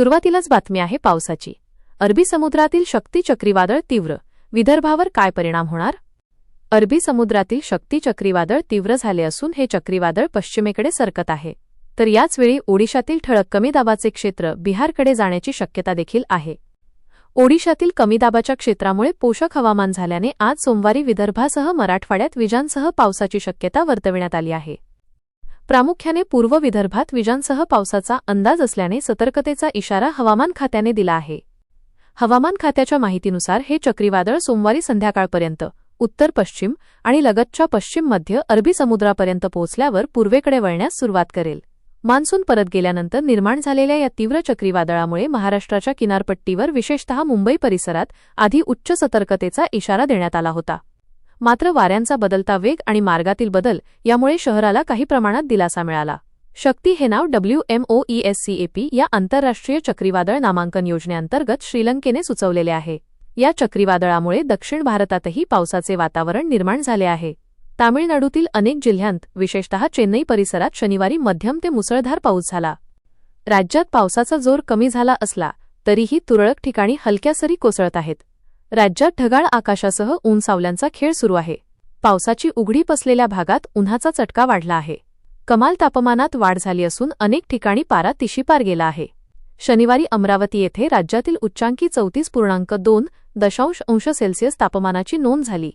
सुरुवातीलाच बातमी आहे पावसाची. अरबी समुद्रातील शक्ती चक्रीवादळ तीव्र. विदर्भावर काय परिणाम होणार? अरबी समुद्रातील शक्ती चक्रीवादळ तीव्र झाले असून हे चक्रीवादळ पश्चिमेकडे सरकत आहे. तर याचवेळी ओडिशातील ठळक कमी दाबाचे क्षेत्र बिहारकडे जाण्याची शक्यता देखील आहे. ओडिशातील कमी दाबाच्या क्षेत्रामुळे पोषक हवामान झाल्याने आज सोमवारी विदर्भासह मराठवाड्यात विजांसह पावसाची शक्यता वर्तविण्यात आली आहे. प्रामुख्याने पूर्व विदर्भात विजांसह पावसाचा अंदाज असल्याने सतर्कतेचा इशारा हवामान खात्याने दिला आहे. हवामान खात्याच्या माहितीनुसार हे चक्रीवादळ सोमवारी संध्याकाळपर्यंत उत्तर पश्चिम आणि लगतच्या पश्चिम मध्य अरबी समुद्रापर्यंत पोहोचल्यावर पूर्वेकडे वळण्यास सुरुवात करेल. मान्सून परत गेल्यानंतर निर्माण झालेल्या या तीव्र चक्रीवादळामुळे महाराष्ट्राच्या किनारपट्टीवर विशेषतः मुंबई परिसरात आधी उच्च सतर्कतेचा इशारा देण्यात आला होता. मात्र वाऱ्यांचा बदलता वेग आणि मार्गातील बदल यामुळे शहराला काही प्रमाणात दिलासा मिळाला. शक्ती हे नाव डब्ल्यू एमओईएससीएपी या आंतरराष्ट्रीय चक्रीवादळ नामांकन योजनेअंतर्गत श्रीलंकेने सुचवलेले आहे. या चक्रीवादळामुळे दक्षिण भारतातही पावसाचे वातावरण निर्माण झाले आहे. तामिळनाडूतील अनेक जिल्ह्यांत विशेषतः चेन्नई परिसरात शनिवारी मध्यम ते मुसळधार पाऊस झाला. राज्यात पावसाचा जोर कमी झाला असला तरीही तुरळक ठिकाणी हलक्या सरी कोसळत आहेत. राज्यात ढगाळ आकाशासह ऊन सावल्यांचा खेळ सुरू आहे. पावसाची उघडी पसलेल्या भागात उन्हाचा चटका वाढला आहे. कमाल तापमानात वाढ झाली असून अनेक ठिकाणी पारा तिशीपार गेला आहे. शनिवारी अमरावती येथे राज्यातील उच्चांकी चौतीस पूर्णांक दोन दशांश अंश सेल्सिअस तापमानाची नोंद झाली.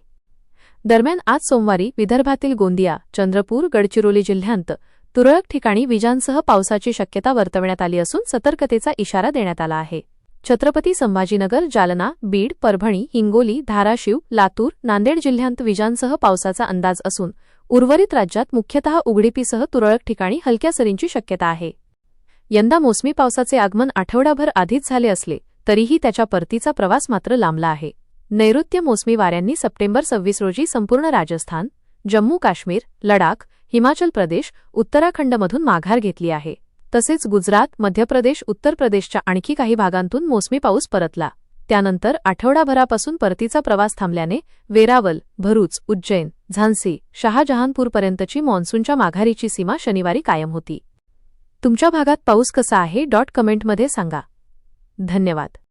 दरम्यान आज सोमवारी विदर्भातील गोंदिया चंद्रपूर गडचिरोली जिल्ह्यांत तुरळक ठिकाणी विजांसह पावसाची शक्यता वर्तवण्यात आली असून सतर्कतेचा इशारा देण्यात आला आहे. छत्रपती संभाजीनगर जालना बीड परभणी हिंगोली धाराशिव लातूर नांदेड जिल्ह्यांत विजांसह पावसाचा अंदाज असून उर्वरित राज्यात मुख्यतः उघडीपीसह तुरळक ठिकाणी हलक्या सरींची शक्यता आहे. यंदा मोसमी पावसाचे आगमन आठवडाभर आधीच झाले असले तरीही त्याच्या परतीचा प्रवास मात्र लांबला आहे. नैऋत्य मोसमी वाऱ्यांनी सप्टेंबर सव्वीस रोजी संपूर्ण राजस्थान जम्मू काश्मीर लडाख हिमाचल प्रदेश उत्तराखंडमधून माघार घेतली आहे. तसेच गुजरात मध्य प्रदेश उत्तर प्रदेशच्या आणखी काही भागांतून मोसमी पाऊस परतला. त्यानंतर आठवडाभरापासून परतीचा प्रवास थांबल्याने वेरावल भरूच उज्जैन झान्सी शहाजहानपूरपर्यंतची मान्सूनच्या माघारीची सीमा शनिवारी कायम होती. तुमच्या भागात पाऊस कसा आहे? डॉट कमेंटमध्ये सांगा. धन्यवाद.